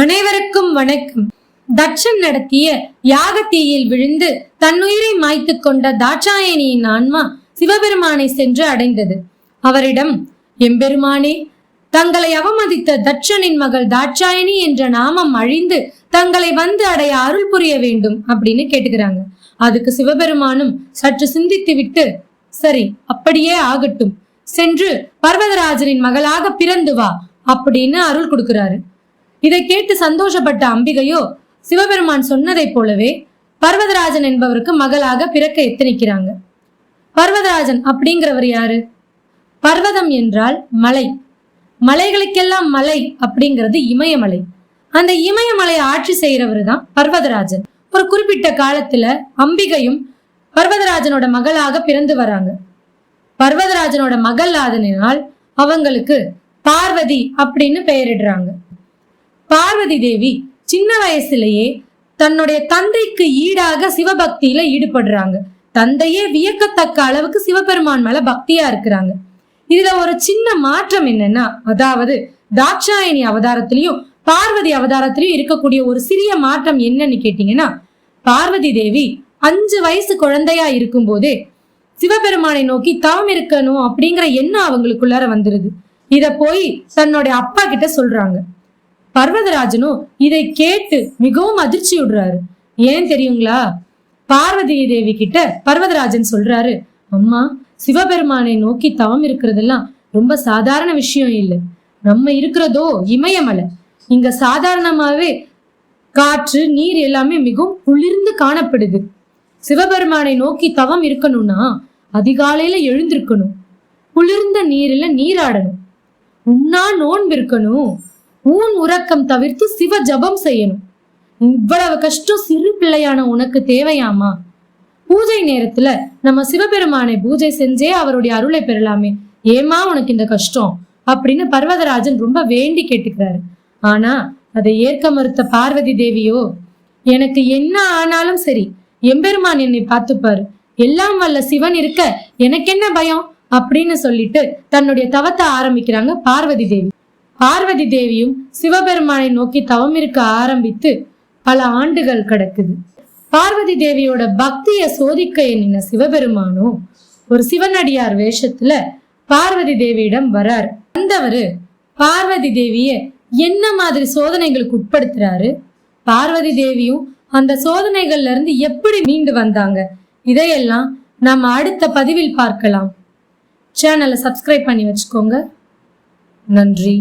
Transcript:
அனைவருக்கும் வணக்கம். தட்சன் நடத்திய யாகத்தீயில் விழுந்து தன்னுயிரை மாய்த்துக் கொண்ட தாட்சாயணியின் ஆன்மா சிவபெருமானை சென்று அடைந்தது. அவரிடம் எம்பெருமானே தங்களை அவமதித்த தட்சனின் மகள் தாட்சாயணி என்ற நாமம் அழிந்து தங்களை வந்து அடைய அருள் புரிய வேண்டும் அப்படின்னு கேட்டுக்கிறாங்க. அதுக்கு சிவபெருமானும் சற்று சிந்தித்து விட்டு சரி அப்படியே ஆகட்டும். சென்று பர்வதராஜனின் மகளாக பிறந்து வா அப்படின்னு அருள் கொடுக்கிறாரு. இதை கேட்டு சந்தோஷப்பட்ட அம்பிகையோ சிவபெருமான் சொன்னதைப் போலவே பர்வதராஜன் என்பவருக்கு மகளாக பிறக்க எத்தனிக்கிறாங்க. பர்வதராஜன் அப்படிங்கிறவர் யாரு? பர்வதம் என்றால் மலை. மலைகளுக்கெல்லாம் மலை அப்படிங்கிறது இமயமலை. அந்த இமயமலையை ஆட்சி செய்யறவர் தான் பர்வதராஜன். ஒரு குறிப்பிட்ட காலத்துல அம்பிகையும் பர்வதராஜனோட மகளாக பிறந்து வராங்க. பர்வதராஜனோட மகள் ஆதனினால் அவங்களுக்கு பார்வதி அப்படின்னு பெயரிடுறாங்க. பார்வதி தேவி சின்ன வயசுலயே தன்னுடைய தந்தைக்கு ஈடாக சிவபக்தியில ஈடுபடுறாங்க. தந்தையே வியக்கத்தக்க அளவுக்கு சிவபெருமான் மேல பக்தியா இருக்கிறாங்க. இதுல ஒரு சின்ன மாற்றம் என்னன்னா அதாவது தாட்சாயணி அவதாரத்திலையும் பார்வதி அவதாரத்திலையும் இருக்கக்கூடிய ஒரு சிறிய மாற்றம் என்னன்னு கேட்டீங்கன்னா பார்வதி தேவி அஞ்சு வயசு குழந்தையா இருக்கும் போதே சிவபெருமானை நோக்கி தவம் இருக்கணும் அப்படிங்கிற எண்ணம் அவங்களுக்குள்ளார வந்துருது. இத போய் தன்னுடைய அப்பா கிட்ட சொல்றாங்க. பர்வதராஜனும் இதை கேட்டு மிகவும் அதிர்ச்சி விடுறாரு ஏன் தெரியுங்களா? பார்வதி தேவி கிட்ட பர்வதராஜன் சொல்றாரு அம்மா சிவபெருமானை நோக்கி தவம் இருக்கிறதெல்லாம் ரொம்ப சாதாரண விஷயம் இல்லை. நம்ம இருக்கிறதோ இமயமலை. இங்க சாதாரணமாவே காற்று நீர் எல்லாமே மிகவும் குளிர்ந்து காணப்படுது. சிவபெருமானை நோக்கி தவம் இருக்கணும்னா அதிகாலையில எழுந்திருக்கணும். குளிர்ந்த நீரில் நீராடணும். உண்ணா நோன்பு இருக்கணும் ஊன் உறக்கம் தவிர்த்து சிவ ஜபம் செய்யணும். இவ்வளவு கஷ்டம் சிறு பிள்ளையான உனக்கு தேவையாமா? பூஜை நேரத்துல நம்ம சிவபெருமானை பூஜை செஞ்சே அவருடைய அருளை பெறலாமே. ஏமா உனக்கு இந்த கஷ்டம்? அப்படின்னு பர்வதராஜன் ரொம்ப வேண்டி கேட்டுக்கிறாரு. ஆனா அதை ஏற்க மறுத்த பார்வதி தேவியோ எனக்கு என்ன ஆனாலும் சரி எம்பெருமான் என்னை பார்த்துப்பாரு. எல்லாம் வல்ல சிவன் இருக்க எனக்கு என்ன பயம்? அப்படின்னு சொல்லிட்டு தன்னுடைய தவத்தை ஆரம்பிக்கிறாங்க பார்வதி தேவி. பார்வதி தேவியும் சிவபெருமானை நோக்கி தவம் இருக்க ஆரம்பித்து பல ஆண்டுகள் கிடக்குது. பார்வதி தேவியோட பக்திய சோதிக்க எண்ணின சிவபெருமானோ ஒரு சிவனடியார் வேஷத்துல பார்வதி தேவியிடம் வர்றாரு வந்தவரு பார்வதி தேவிய என்ன மாதிரி சோதனைகளுக்கு உட்படுத்துறாரு? பார்வதி தேவியும் அந்த சோதனைகள்ல இருந்து எப்படி மீண்டு வந்தாங்க? இதையெல்லாம் நம்ம அடுத்த பதிவில் பார்க்கலாம். சேனலை சப்ஸ்கிரைப் பண்ணி வச்சுக்கோங்க. நன்றி.